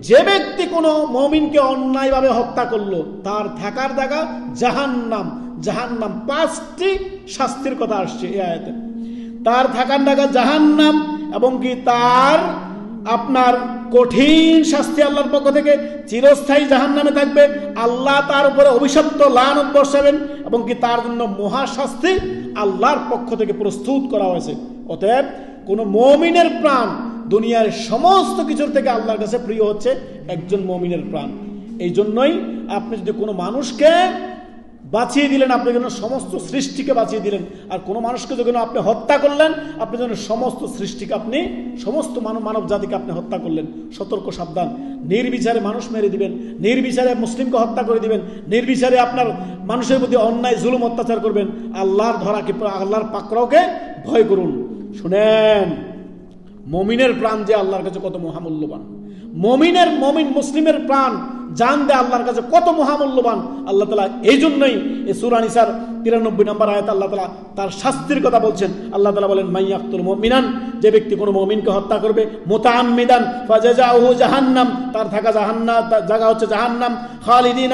যে ব্যক্তি কোনো মমিনকে অন্যায়ভাবে হত্যা করল, তার থাকার দেখা জায়গা জাহান্নাম। জাহান্নাম পাঁচটি শাস্তির কথা আসছে এই আয়াতে। তার থাকার জায়গা জাহান্নাম এবং কি তার আপনার কঠিন শাস্তি আল্লাহর পক্ষ থেকে চিরস্থায়ী জাহান্নামে থাকবে। আল্লাহ তার উপরে অভিশপ্ত, লানত বসাবেন এবং কি তার জন্য মহাশাস্তি আল্লাহর পক্ষ থেকে প্রস্তুত করা হয়েছে। অতএব কোনো মমিনের প্রাণ দুনিয়ার সমস্ত কিছুর থেকে আল্লাহর কাছে প্রিয় হচ্ছে একজন মমিনের প্রাণ। এই জন্যই আপনি যদি কোনো মানুষকে বাঁচিয়ে দিলেন, আপনি যেন সমস্ত সৃষ্টিকে বাঁচিয়ে দিলেন, আর কোনো মানুষকে যখন আপনি হত্যা করলেন, আপনি যেন সমস্ত সৃষ্টিকে আপনি, সমস্ত মানব মানব জাতিকে আপনি হত্যা করলেন, সতর্ক, সাবধান। নির্বিচারে মানুষ মেরে দিবেন, নির্বিচারে মুসলিমকে হত্যা করে দিবেন, নির্বিচারে আপনার মানুষের প্রতি অন্যায়, জুলুম, অত্যাচার করবেন। আল্লাহর ধরাকে, আল্লাহর পাকড়াওকে ভয় করুন। শুনেন। মমিনের প্রাণ যে আল্লাহর কাছে কত মহামূল্যবান। মমিনের মমিন মুসলিমের প্রাণ জান দে আল্লাহর কাছে কত মহামূল্যবান। আল্লাহ তালা এই জন্যই এই সুরানিসার তিরানব্বই নম্বর আয়াত আল্লাহ তালা তার শাস্তির কথা বলছেন। আল্লাহ তালা বলেন মাইয়াক্তুল মমিনান, যে ব্যক্তি কোনো মমিনকে হত্যা করবে ফাজাজাহু জাহান্নাম, তার থাকা জাহান্নাম তার জায়গা হচ্ছে জাহান্নাম, খালিদিন